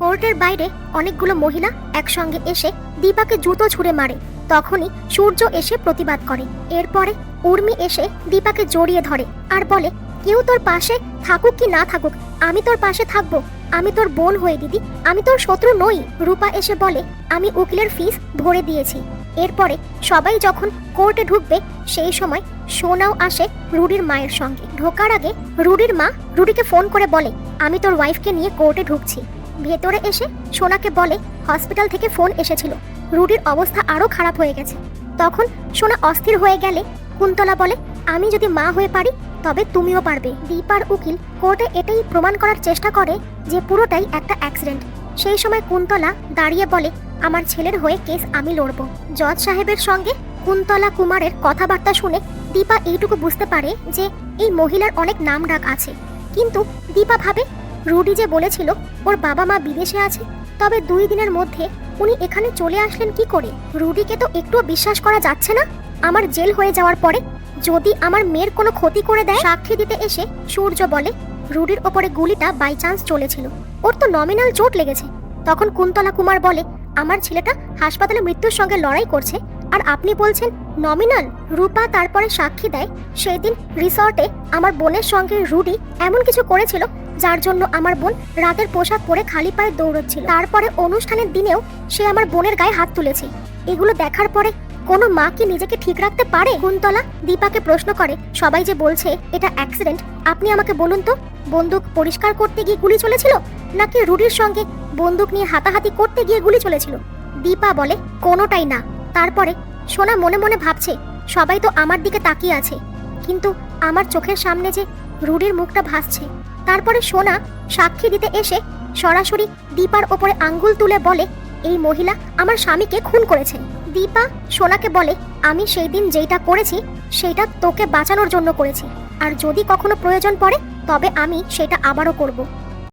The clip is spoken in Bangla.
কোর্টের বাইরে অনেকগুলো মহিলা একসঙ্গে এসে দীপাকে জুতো ছুঁড়ে মারে। তখনই সূর্য এসে প্রতিবাদ করে। এরপরে উর্মি এসে দীপাকে জড়িয়ে ধরে আর বলে, কেউ তোর পাশে থাকুক কি না থাকুক, আমি তোর পাশে থাকব। আমি তোর বোন হয়ে, দিদি। আমি তোর শত্রু নই। রূপা এসে বলে, আমি উকিলের ফিস ভরে দিয়েছি। এরপরে সবাই যখন কোর্টে ঢুকবে, সেই সময় সোনাও আসে রুডির মায়ের সঙ্গে। ঢোকার আগে রুডির মা রুডিকে ফোন করে বলে, আমি তোর ওয়াইফকে নিয়ে কোর্টে ঢুকছি। ভেতরে এসে সোনাকে বলে, হসপিটাল থেকে ফোন এসেছিল। রুডির অবস্থা আরও খারাপ হয়ে গেছে। তখন সোনা অস্থির হয়ে গেলে কুন্তলা বলে, আমি যদি মা হয়ে পারি, তবে তুমিও পারবে। দীপার উকিল কোর্টে এটাই প্রমাণ করার চেষ্টা করে যে পুরোটাই একটা অ্যাক্সিডেন্ট। সেই সময় কুন্তলা দাঁড়িয়ে বলে, আমার ছেলের হয়ে কেস আমি লড়ব। জজ সাহেবের সঙ্গে কুন্তলা কুমারের কথাবার্তা শুনে দীপা এইটুকু বুঝতে পারে যে এই মহিলার অনেক নাম ডাক আছে। কিন্তু দীপা ভাবে রুডি যে বলেছিল ওর বাবা মা বিদেশে আছে, তবে দুই দিনের মধ্যে উনি এখানে চলে আসলেন কি করে? রুডিকে তো একটুও বিশ্বাস করা যাচ্ছে না। আমার জেল হয়ে যাওয়ার পরে যদি আমার মেয়ের কোনো ক্ষতি করে দেয়, সাক্ষী দিতে এসে সূর্য বলে, রুডির ওপরে গুলিটা বাই চান্স চলেছিল। ওর তো নমিনাল চোট লেগেছে। তখন কুন্তলা কুমার বলে, আমার ছেলেটা হাসপাতালে মৃত্যুর সঙ্গে লড়াই করছে, আর আপনি বলছেন নমিনাল রূপা তারপরে সাক্ষী দেয়, সেদিন রিসর্টে আমার বোনের সঙ্গে রুডি এমন কিছু করেছিল যার জন্য আমার বোন রাতের পোশাক পরে খালি পায়ে দৌড়চ্ছিল। তারপরে অনুষ্ঠানের দিনেও সে আমার বোনের গায়ে হাত তুলেছে। এগুলো দেখার পরে কোনো মা কি নিজেকে ঠিক রাখতে পারে? কুন্তলা দীপাকে প্রশ্ন করে, সবাই যে বলছে, এটা অ্যাক্সিডেন্ট আপনি আমাকে বলুন তো, বন্দুক পরিষ্কার করতে গিয়ে গুলি চলেছিল? নাকি রুডির সঙ্গে বন্দুক নিয়ে হাতাহাতি করতে গিয়ে গুলি চলেছিল? দীপা বলে, কোনোটাই না। তারপরে সোনা মনে মনে ভাবছে, সবাই তো আমার দিকে তাকিয়ে আছে। কিন্তু আমার চোখের সামনে যে রুডির মুখটা ভাসছে। তারপরে সোনা সাক্ষী দিতে এসে সরাসরি দীপার ওপরে আঙ্গুল তুলে বলে, এই মহিলা আমার স্বামীকে খুন করেছে। দীপা সোনাকে বলে, আমি সেই দিন যেইটা করেছি সেইটা তোকে বাঁচানোর জন্য করেছি। আর যদি কখনো প্রয়োজন পড়ে, তবে আমি সেটা আবারও করব।